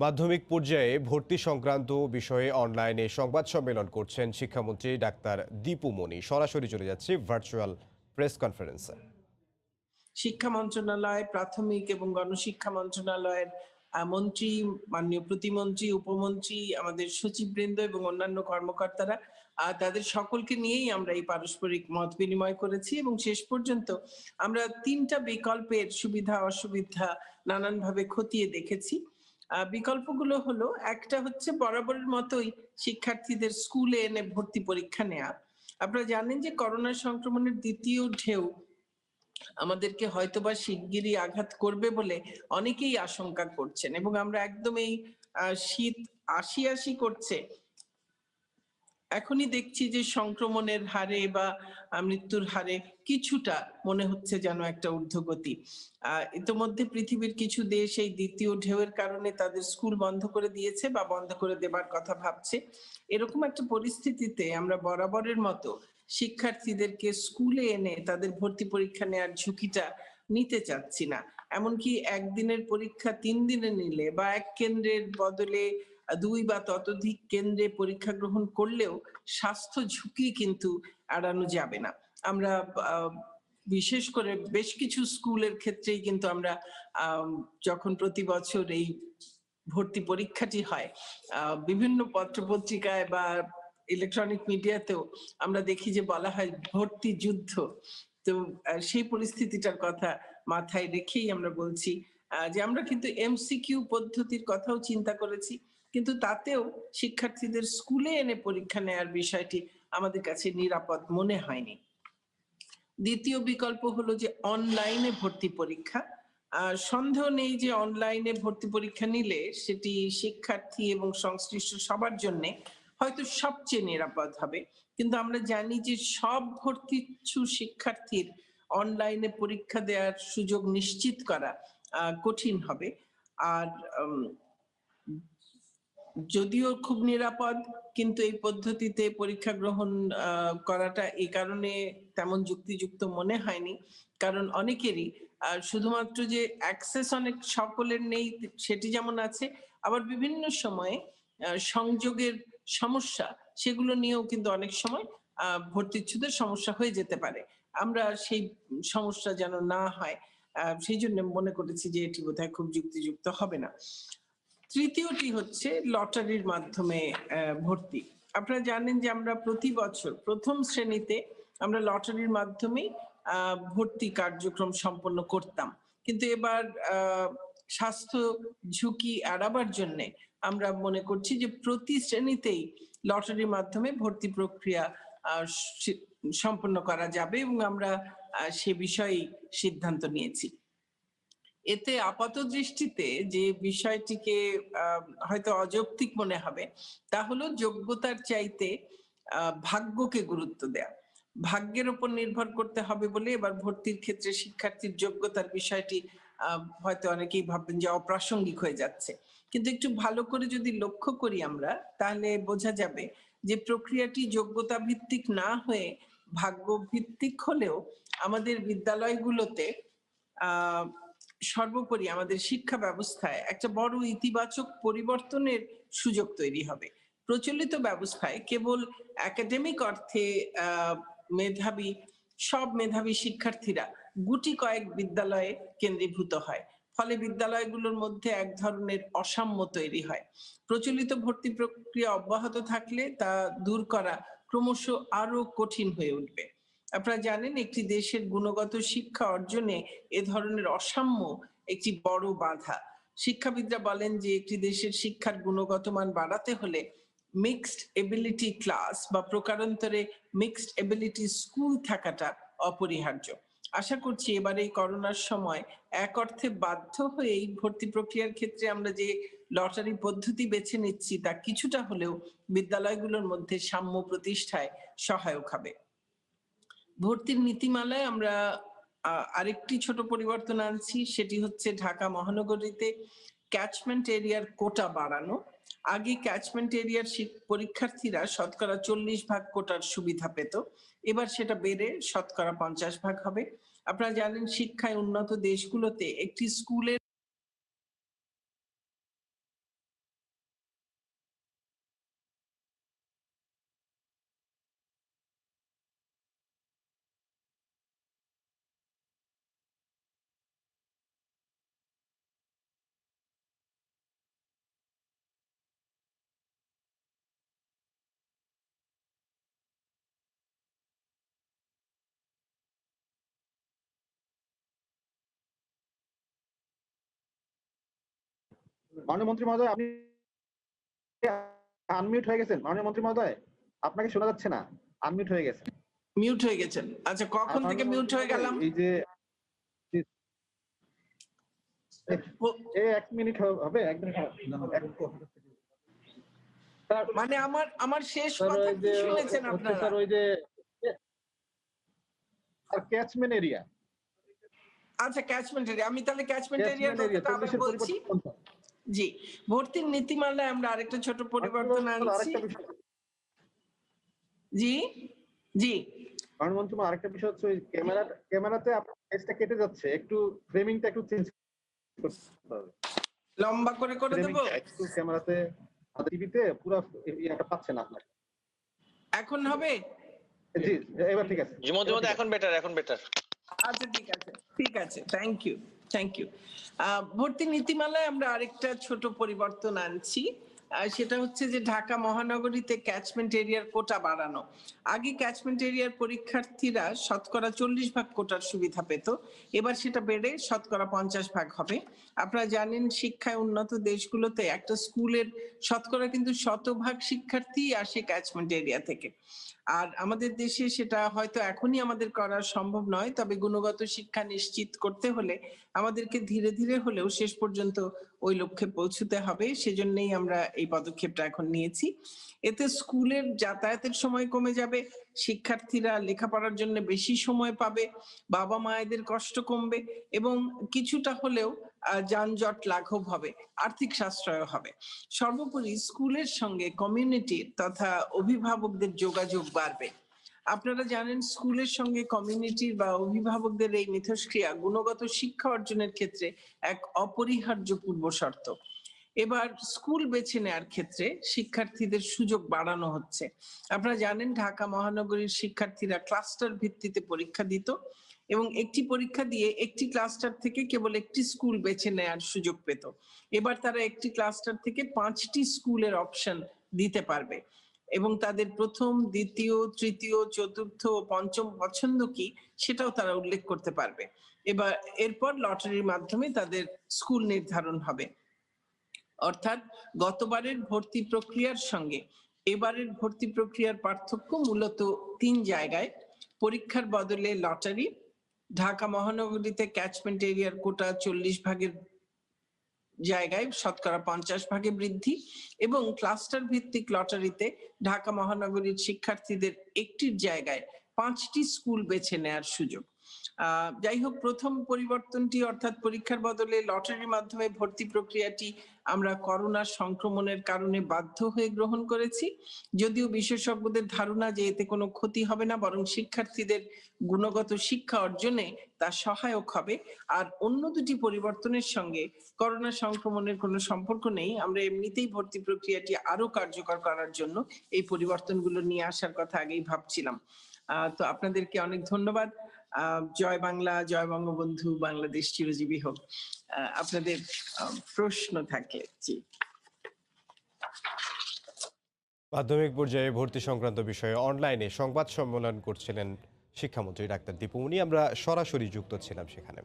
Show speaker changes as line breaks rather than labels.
মাধ্যমিক পর্যায়ে ভর্তি সংক্রান্ত বিষয়ে অনলাইনে সংবাদ সম্মেলন করছেন শিক্ষামন্ত্রী ডাক্তার দীপু মনি। সরাসরি চলে যাচ্ছে ভার্চুয়াল প্রেস কনফারেন্সে।
শিক্ষা মন্ত্রণালয়, প্রাথমিক এবং গণশিক্ষা মন্ত্রণালয়ের মন্ত্রী, মাননীয় প্রতিমন্ত্রী, উপমন্ত্রী, আমাদের সচিববৃন্দ এবং অন্যান্য কর্মকর্তারা তাদের সকলকে নিয়েই আমরা এই পারস্পরিক মত বিনিময় করেছি এবং শেষ পর্যন্ত আমরা তিনটা বিকল্পের সুবিধা অসুবিধা নানানভাবে খতিয়ে দেখেছি। বিকল্পগুলো হলো, একটা হচ্ছে বরাবরের মতোই শিক্ষার্থীদের স্কুলে এনে ভর্তি পরীক্ষা নেওয়া আপনারা জানেন যে করোনা সংক্রমণের দ্বিতীয় ঢেউ আমাদেরকে হয়তোবা শিগগিরই আঘাত করবে বলে অনেকেই আশঙ্কা করছেন এবং আমরা একদম এই শীত আশি আশি করছে। এখনই দেখছি যে সংক্রমণের হারে বা মৃত্যুর হারে কিছুটা মনে হচ্ছে যেন একটা ঊর্ধ্বগতি। ইতোমধ্যে পৃথিবীর কিছু দেশ এই দ্বিতীয় ঢেউয়ের কারণে তাদের স্কুল বন্ধ করে দিয়েছে বা বন্ধ করে দেবার কথা ভাবছে। এরকম একটা পরিস্থিতিতে আমরা বরাবরের মতো শিক্ষার্থীদেরকে স্কুলে এনে তাদের ভর্তি পরীক্ষা নেওয়ার ঝুঁকিটা নিতে চাচ্ছি না। এমনকি একদিনের পরীক্ষা তিন দিনে নিলে বা এক কেন্দ্রের বদলে দুই বা ততোধিক কেন্দ্রে পরীক্ষা গ্রহণ করলেও স্বাস্থ্য ঝুঁকি কিন্তু এড়ানো যাবে না। আমরা বিশেষ করে বেশ কিছু স্কুলের ক্ষেত্রেই কিন্তু আমরা যখন প্রতি বছর এই ভর্তি পরীক্ষাটি হয় বিভিন্ন পত্র পত্রিকায় বা ইলেকট্রনিক মিডিয়াতেও আমরা দেখি যে বলা হয় ভর্তি যুদ্ধ। তো সেই পরিস্থিতিটার কথা মাথায় রেখেই আমরা বলছি যে আমরা কিন্তু এমসিকিউ পদ্ধতির কথাও চিন্তা করেছি। কিন্তু তাতেও শিক্ষার্থীদের স্কুলে এনে পরীক্ষা নেয়ার বিষয়টি আমাদের কাছে নিরাপদ মনে হয়নি। দ্বিতীয় বিকল্প হলো যে অনলাইনে ভর্তি পরীক্ষা। সন্দেহ নেই যে অনলাইনে ভর্তি পরীক্ষা নিলে সেটি শিক্ষার্থী এবং সংশ্লিষ্ট সবার জন্য হয়তো সবচেয়ে নিরাপদ হবে। কিন্তু আমরা জানি যে সব ভর্তি ইচ্ছু শিক্ষার্থীর অনলাইনে পরীক্ষা দেওয়ার সুযোগ নিশ্চিত করা কঠিন হবে। আর যদিও খুব নিরাপদ, কিন্তু এই পদ্ধতিতে পরীক্ষা গ্রহণ করাটা এই কারণে তেমন যুক্তিযুক্ত মনে হয়নি। কারণ অনেকেরই শুধুমাত্র যে অ্যাক্সেস অনেক সকলের নেই সেটি যেমন আছে, আবার বিভিন্ন সময়ে সংযোগের সমস্যা সেগুলো নিয়েও কিন্তু অনেক সময় ভর্তিচ্ছুদের সমস্যা হয়ে যেতে পারে। আমরা সেই সমস্যা যেন না হয় সেই জন্য মনে করেছি যে এটি বোধহয় খুব যুক্তিযুক্ত হবে না। তৃতীয়টি হচ্ছে লটারির মাধ্যমে ভর্তি। আপনারা জানেন যে আমরা প্রতি বছর প্রথম শ্রেণীতে আমরা লটারির মাধ্যমে ভর্তি কার্যক্রম সম্পন্ন করতাম। কিন্তু এবার স্বাস্থ্য ঝুঁকি এড়াবার জন্য আমরা মনে করছি যে প্রতি শ্রেণীতেই লটারির মাধ্যমে ভর্তি প্রক্রিয়া সম্পন্ন করা যাবে এবং আমরা সে বিষয়ে সিদ্ধান্ত নিয়েছি। এতে আপাত দৃষ্টিতে যে বিষয়টিকে হয়তো অযৌক্তিক মনে হবে, তা হলো যোগ্যতার চাইতে ভাগ্যকে গুরুত্ব দেয়া। ভাগ্যের উপর নির্ভর করতে হবে বলে এবার ভর্তির ক্ষেত্রে শিক্ষার্থীর যোগ্যতার বিষয়টি হয়তো অনেকেই ভাববেন যে অপ্রাসঙ্গিক হয়ে যাচ্ছে। কিন্তু একটু ভালো করে যদি লক্ষ্য করি আমরা, তাহলে বোঝা যাবে যে প্রক্রিয়াটি যোগ্যতা ভিত্তিক না হয়ে ভাগ্য ভিত্তিক হলেও আমাদের বিদ্যালয়গুলোতে, আহ সর্বোপরি আমাদের শিক্ষা ব্যবস্থায় একটা বড় ইতিবাচক পরিবর্তনের সুযোগ তৈরি হবে। প্রচলিত ব্যবস্থায় কেবল একাডেমিক অর্থে মেধাবী, সব মেধাবী শিক্ষার্থীরা গুটি কয়েক বিদ্যালয়ে কেন্দ্রীভূত হয়। ফলে বিদ্যালয়গুলোর মধ্যে এক ধরনের অসাম্য তৈরি হয়। প্রচলিত ভর্তি প্রক্রিয়া অব্যাহত থাকলে তা দূর করা ক্রমশ আরও কঠিন হয়ে উঠবে। আপনারা জানেন একটি দেশের গুণগত শিক্ষা অর্জনে এ ধরনের অসাম্য একটি বড় বাধা। শিক্ষাবিদরা বলেন যে একটি দেশের শিক্ষার গুণগত মান বাড়াতে হলে মিক্সড এবিলিটি ক্লাস বা প্রকারান্তরে মিক্সড এবিলিটি স্কুল থাকাটা অপরিহার্য। আশা করছি এবার এই করোনার সময় এক অর্থে বাধ্য হয়ে এই ভর্তি প্রক্রিয়ার ক্ষেত্রে আমরা যে লটারি পদ্ধতি বেছে নিচ্ছি, তা কিছুটা হলেও বিদ্যালয়গুলোর মধ্যে সাম্য প্রতিষ্ঠায় সহায়ক হবে। ভর্তির নীতিমালায় আমরা আরেকটি ছোট পরিবর্তন আনছি, সেটি হচ্ছে ঢাকা মহানগরীতে ক্যাচমেন্ট এরিয়ার কোটা বাড়ানো। আগে ক্যাচমেন্ট এরিয়ার পরীক্ষার্থীরা শতকরা চল্লিশ ভাগ কোটার সুবিধা পেত। এবার সেটা বেড়ে শতকরা পঞ্চাশ ভাগ হবে। আপনারা জানেন শিক্ষায় উন্নত দেশগুলোতে একটি স্কুলের
মাননীয় মন্ত্রী মহোদয় আপনি আনমিউট হয়ে গেছেন। মাননীয় মন্ত্রী মহোদয় আপনাকে শোনা যাচ্ছে না। আনমিউট হয়ে গেছে
মিউট হয়ে গেছেন। আচ্ছা কখন থেকে মিউট হয়ে গেলাম?
এই যে এই এক মিনিট হবে এক মিনিট
মানে আমার আমার শেষ কথা কি শুনেছেন আপনারা?
স্যার ওই যে ক্যাচমেন্ট এরিয়া
আচ্ছা ক্যাচমেন্ট এরিয়া আমি তাহলে ক্যাচমেন্ট
এরিয়া
বলছি। জি ভর্তির নীতিমালায় আমরা আরেকটা ছোট পরিবর্তন আনছি। জি জি।
মাননীয় মন্ত্রী আরেকটা বিষয় হচ্ছে ওই ক্যামেরা ক্যামেরাতে আপনার ফেসটা কেটে যাচ্ছে একটু ফ্রেমিংটা একটু চেঞ্জ করতে হবে।
লম্বা করে করে দেবো?
একটু ক্যামেরাতে টিভিতে পুরো ইয়েটা পাচ্ছে না আপনার
এখন হবে?
জি এবার ঠিক আছে।
জি মধ্যে মধ্যে এখন বেটার এখন বেটার
আচ্ছা ঠিক আছে ঠিক আছে থ্যাংক ইউ থ্যাংক ইউ ভর্তি নীতিমালায় আমরা আরেকটা ছোট পরিবর্তন আনছি। সেটা হচ্ছে যে ঢাকা মহানগরীতে ক্যাচমেন্ট এরিয়ার কোটা বাড়ানো। আগে ক্যাচমেন্ট এরিয়ার পরীক্ষার্থীরা শতকরা চল্লিশ ভাগ কোটার সুবিধা পেত। এবার সেটা বেড়ে শতকরা পঞ্চাশ ভাগ হবে। আপনারা জানেন শিক্ষায় উন্নত দেশগুলোতে একটা স্কুলের শতকরা কিন্তু শতভাগ শিক্ষার্থী আসে ক্যাচমেন্ট এরিয়া থেকে। আর আমাদের দেশে সেটা হয়তো এখনই আমাদের করা সম্ভব নয়, তবে গুণগত শিক্ষা নিশ্চিত করতে হলে আমাদেরকে ধীরে ধীরে হলেও শেষ পর্যন্ত ওই লক্ষ্যে পৌঁছতে হবে, সেজন্যই আমরা এই পদক্ষেপটা এখন নিয়েছি। এতে স্কুলের যাতায়াতের সময় কমে যাবে শিক্ষার্থীরা লেখাপড়ার জন্য বেশি সময় পাবে, বাবা মায়েদের কষ্ট কমবে এবং কিছুটা হলেও যানজট লাঘব হবে, আর্থিক সাশ্রয় হবে। সর্বোপরি স্কুলের সঙ্গে কমিউনিটির তথা অভিভাবকদের যোগাযোগ বাড়বে। আপনারা জানেন স্কুলের সঙ্গে কমিউনিটির বা অভিভাবকদের এই মিথস্ক্রিয়া গুণগত শিক্ষা অর্জনের ক্ষেত্রে এক অপরিহার্য পূর্ব শর্ত। এবার স্কুল বেছে নেওয়ার ক্ষেত্রে শিক্ষার্থীদের সুযোগ বাড়ানো হচ্ছে। আপনারা জানেন ঢাকা মহানগরীর শিক্ষার্থীরা ক্লাস্টার ভিত্তিতে পরীক্ষা দিত এবং একটি পরীক্ষা দিয়ে একটি ক্লাস্টার থেকে কেবল একটি স্কুল বেছে নেয়ার সুযোগ পেত। এবার তারা একটি ক্লাস্টার থেকে পাঁচটি স্কুলের অপশন দিতে পারবে। এবং তাদের প্রথম, দ্বিতীয়, তৃতীয়, চতুর্থ ও পঞ্চম পছন্দ কি সেটাও তারা উল্লেখ করতে পারবে। এবার, এরপর লটারির মাধ্যমে তাদের স্কুল নির্ধারণ হবে। অর্থাৎ গতবারের ভর্তি প্রক্রিয়ার সঙ্গে এবারের ভর্তি প্রক্রিয়ার পার্থক্য মূলত তিন জায়গায়। পরীক্ষার বদলে লটারি, ঢাকা মহানগরীতে ক্যাচমেন্ট এরিয়ার কোটা চল্লিশ ভাগের জায়গায় শতকরা পঞ্চাশ ভাগে বৃদ্ধি এবং ক্লাস্টার ভিত্তিক লটারিতে ঢাকা মহানগরীর শিক্ষার্থীদের একটির জায়গায় পাঁচটি স্কুল বেছে নেয়ার সুযোগ। যাই হোক প্রথম পরিবর্তনটি অর্থাৎ পরীক্ষার বদলে লটারির মাধ্যমে ভর্তি প্রক্রিয়াটি আমরা করোনা সংক্রমণের কারণে বাধ্য হয়ে গ্রহণ করেছি। যদিও বিশেষজ্ঞদের ধারণা যে এতে কোনো ক্ষতি হবে না বরং শিক্ষার্থীদের গুণগত শিক্ষা অর্জনে তা সহায়ক হবে। আর অন্য দুটি পরিবর্তনের সঙ্গে করোনা সংক্রমণের কোনো সম্পর্ক নেই। আমরা এমনিতেই ভর্তি প্রক্রিয়াটি আরও কার্যকর করার জন্য এই পরিবর্তনগুলো নিয়ে আসার কথা আগেই ভাবছিলাম। আহ, তো আপনাদেরকে অনেক ধন্যবাদ। জয় বাংলা, জয় বঙ্গবন্ধু, বাংলাদেশ চিরজীবী হোক। আপনাদের প্রশ্ন থাকে জি।
মাধ্যমিক পর্যায়ে ভর্তি সংক্রান্ত বিষয়ে অনলাইনে সংবাদ সম্মেলন করছিলেন শিক্ষামন্ত্রী ডাক্তার দীপুমনি আমরা সরাসরি যুক্ত ছিলাম সেখানে।